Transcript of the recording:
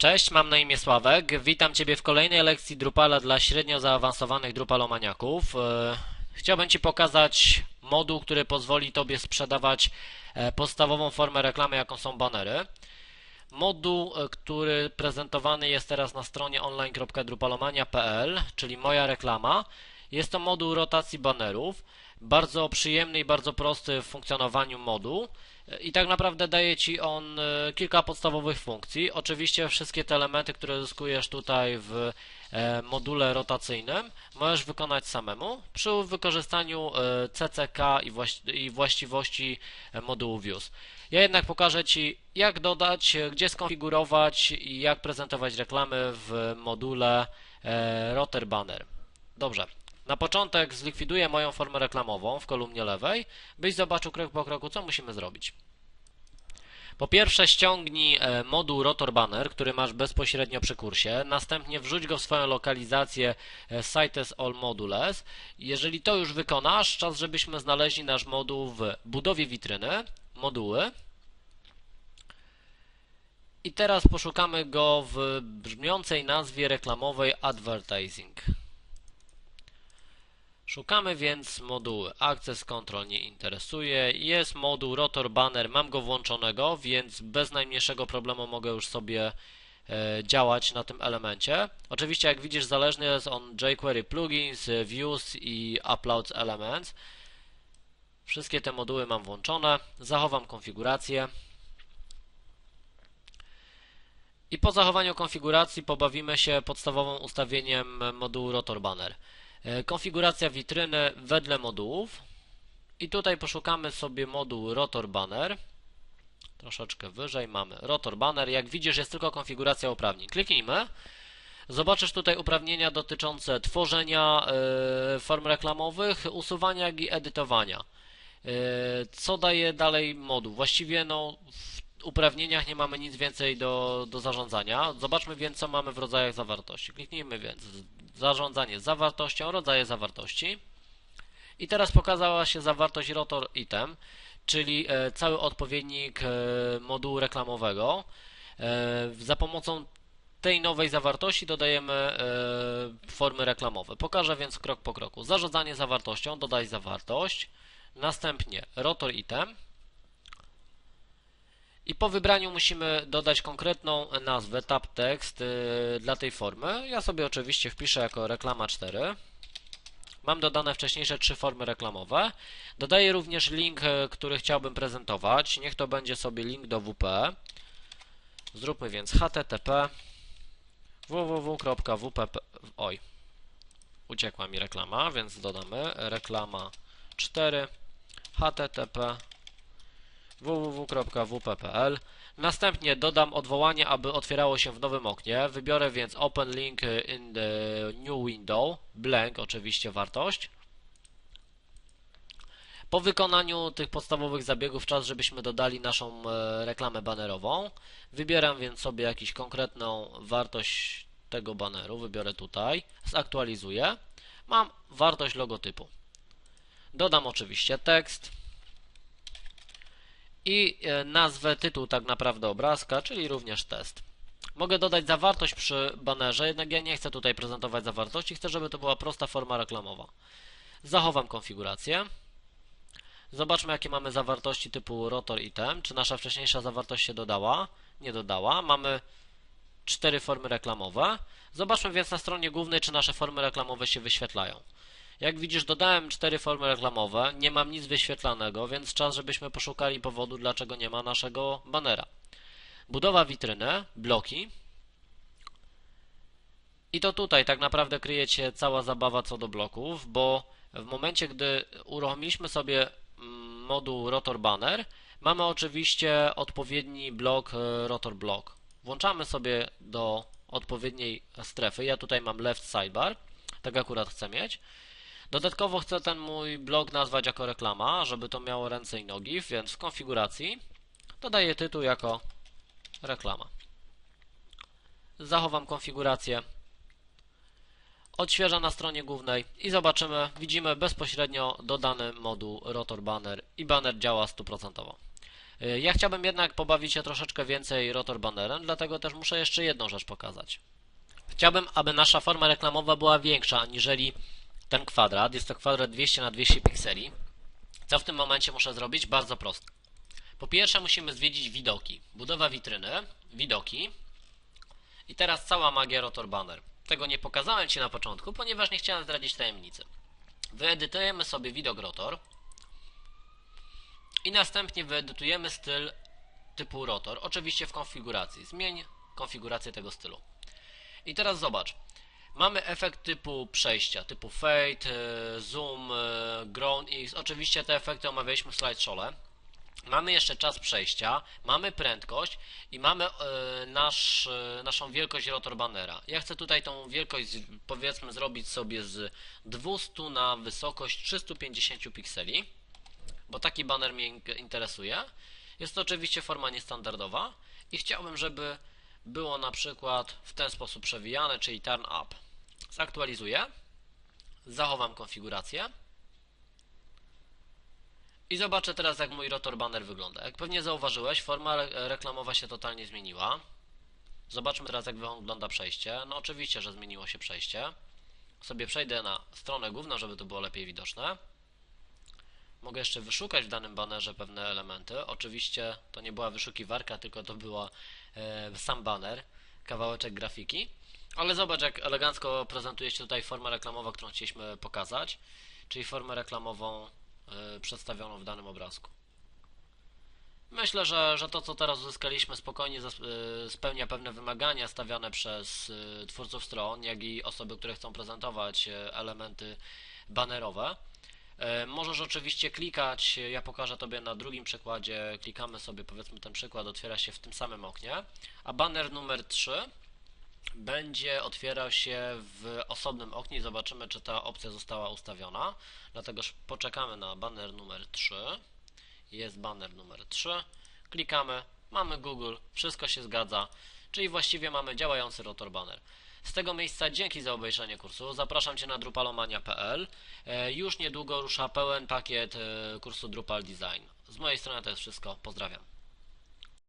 Cześć, mam na imię Sławek. Witam Ciebie w kolejnej lekcji Drupala dla średnio zaawansowanych Drupalomaniaków. E, chciałbym Ci pokazać moduł, który pozwoli Tobie sprzedawać e, podstawową formę reklamy, jaką są banery. Moduł, e, który prezentowany jest teraz na stronie online.drupalomania.pl, czyli moja reklama. Jest to moduł rotacji banerów. Bardzo przyjemny i bardzo prosty w funkcjonowaniu moduł. I tak naprawdę daje Ci on e, kilka podstawowych funkcji. Oczywiście wszystkie te elementy, które zyskujesz tutaj w e, module rotacyjnym możesz wykonać samemu przy wykorzystaniu e, CCK i właściwości modułu Views. Ja jednak pokażę Ci jak dodać, gdzie skonfigurować i jak prezentować reklamy w module Rotor Banner. Dobrze, na początek zlikwiduję moją formę reklamową w kolumnie lewej, byś zobaczył krok po kroku, co musimy zrobić. Po pierwsze ściągnij e, moduł Rotor Banner, który masz bezpośrednio przy kursie, następnie wrzuć go w swoją lokalizację e, Sites All Modules. Jeżeli to już wykonasz, czas żebyśmy znaleźli nasz moduł w budowie witryny, moduły. I teraz poszukamy go w brzmiącej nazwie reklamowej Advertising. Szukamy więc moduły. Access Control nie interesuje. Jest moduł Rotor Banner, mam go włączonego, więc bez najmniejszego problemu mogę już sobie e, działać na tym elemencie. Oczywiście jak widzisz zależny jest on jQuery Plugins, Views i Uploads Elements. Wszystkie te moduły mam włączone. Zachowam konfigurację. I po zachowaniu konfiguracji pobawimy się podstawowym ustawieniem modułu Rotor Banner. E, konfiguracja witryny wedle modułów. I tutaj poszukamy sobie moduł Rotor Banner. Troszeczkę wyżej mamy Rotor Banner. Jak widzisz, jest tylko konfiguracja uprawnień. Kliknijmy. Zobaczysz tutaj uprawnienia dotyczące tworzenia y, form reklamowych, usuwania i edytowania. Y, co daje dalej moduł? Właściwie no, w uprawnieniach nie mamy nic więcej do, do zarządzania. Zobaczmy więc, co mamy w rodzajach zawartości. Kliknijmy więc zarządzanie zawartością, rodzaje zawartości. I teraz pokazała się zawartość rotor item, czyli e, cały odpowiednik e, modułu reklamowego. E, za pomocą tej nowej zawartości dodajemy formy reklamowe. Pokażę więc krok po kroku. Zarządzanie zawartością, dodaj zawartość, następnie rotor item, i po wybraniu musimy dodać konkretną nazwę tab text y, dla tej formy. Ja sobie oczywiście wpiszę jako reklama 4. Mam dodane wcześniejsze trzy formy reklamowe. Dodaję również link, y, który chciałbym prezentować. Niech to będzie sobie link do WP. Zróbmy więc http www.wp oj uciekła mi reklama, więc dodamy reklama 4 http www.wp.pl. Następnie dodam odwołanie, aby otwierało się w nowym oknie. Wybiorę więc Open Link in the New Window, blank oczywiście wartość. Po wykonaniu tych podstawowych zabiegów czas, żebyśmy dodali naszą e, reklamę banerową. Wybieram więc sobie jakąś konkretną wartość tego baneru, wybiorę tutaj, zaktualizuję. Mam wartość logotypu. Dodam oczywiście tekst i e, nazwę, tytuł tak naprawdę obrazka, czyli również test. Mogę dodać zawartość przy banerze, jednak ja nie chcę tutaj prezentować zawartości, chcę, żeby to była prosta forma reklamowa. Zachowam konfigurację. Zobaczmy, jakie mamy zawartości typu rotor item. Czy nasza wcześniejsza zawartość się dodała? Nie dodała. Mamy cztery formy reklamowe. Zobaczmy więc na stronie głównej, czy nasze formy reklamowe się wyświetlają. Jak widzisz, dodałem cztery formy reklamowe, nie mam nic wyświetlanego, więc czas, żebyśmy poszukali powodu, dlaczego nie ma naszego banera. Budowa witryny, bloki. I to tutaj tak naprawdę kryje się cała zabawa co do bloków, bo w momencie, gdy uruchomiliśmy sobie mm, moduł rotor banner, mamy oczywiście odpowiedni blok e, rotor block. Włączamy sobie do odpowiedniej strefy. Ja tutaj mam left sidebar, tak akurat chcę mieć. Dodatkowo chcę ten mój blog nazwać jako reklama, żeby to miało ręce i nogi, więc w konfiguracji dodaję tytuł jako reklama. Zachowam konfigurację. Odświeżam na stronie głównej i zobaczymy, widzimy bezpośrednio dodany moduł rotor banner i banner działa stuprocentowo. Y, Ja chciałbym jednak pobawić się troszeczkę więcej rotor bannerem, dlatego też muszę jeszcze jedną rzecz pokazać. Chciałbym, aby nasza forma reklamowa była większa aniżeli ten kwadrat. Jest to kwadrat 200 na 200 pikseli. Co w tym momencie muszę zrobić? Bardzo prosto. Po pierwsze musimy zwiedzić widoki. Budowa witryny, widoki. I teraz cała magia rotor banner. Tego nie pokazałem Ci na początku, ponieważ nie chciałem zdradzić tajemnicy. Wyedytujemy sobie widok rotor i następnie wyedytujemy styl typu rotor, oczywiście w konfiguracji. Zmień konfigurację tego stylu. I teraz zobacz. Mamy efekt typu przejścia, typu fade, e, zoom, e, ground X. Oczywiście te efekty omawialiśmy w slideshow'le. Mamy jeszcze czas przejścia, mamy prędkość i mamy e, nasz, e, naszą wielkość rotor bannera. Ja chcę tutaj tą wielkość powiedzmy zrobić sobie z 200 na wysokość 350 pikseli, bo taki banner mnie in- interesuje. Jest to oczywiście forma niestandardowa i chciałbym, żeby było na przykład w ten sposób przewijane, czyli turn up. Zaktualizuję, zachowam konfigurację. I zobaczę teraz, jak mój rotor banner wygląda. Jak pewnie zauważyłeś, forma re- reklamowa się totalnie zmieniła. Zobaczmy teraz, jak wygląda przejście. No oczywiście, że zmieniło się przejście. Sobie przejdę na stronę główną, żeby to było lepiej widoczne. Mogę jeszcze wyszukać w danym banerze pewne elementy. Oczywiście to nie była wyszukiwarka, tylko to była e, sam baner, kawałeczek grafiki. Ale zobacz, jak elegancko prezentuje się tutaj forma reklamowa, którą chcieliśmy pokazać, czyli formę reklamową e, przedstawioną w danym obrazku. Myślę, że, że to, co teraz uzyskaliśmy, spokojnie e, spełnia pewne wymagania stawiane przez e, twórców stron, jak i osoby, które chcą prezentować e, elementy banerowe. E, Możesz oczywiście klikać, ja pokażę Tobie na drugim przykładzie, klikamy sobie, powiedzmy ten przykład otwiera się w tym samym oknie, a banner numer 3 będzie otwierał się w osobnym oknie i zobaczymy, czy ta opcja została ustawiona. Dlatego poczekamy na banner numer 3. Jest banner numer 3. Klikamy, mamy Google, wszystko się zgadza, czyli właściwie mamy działający rotor banner. Z tego miejsca dzięki za obejrzenie kursu. Zapraszam Cię na drupalomania.pl. E, Już niedługo rusza pełen pakiet e, kursu Drupal Design. Z mojej strony to jest wszystko. Pozdrawiam.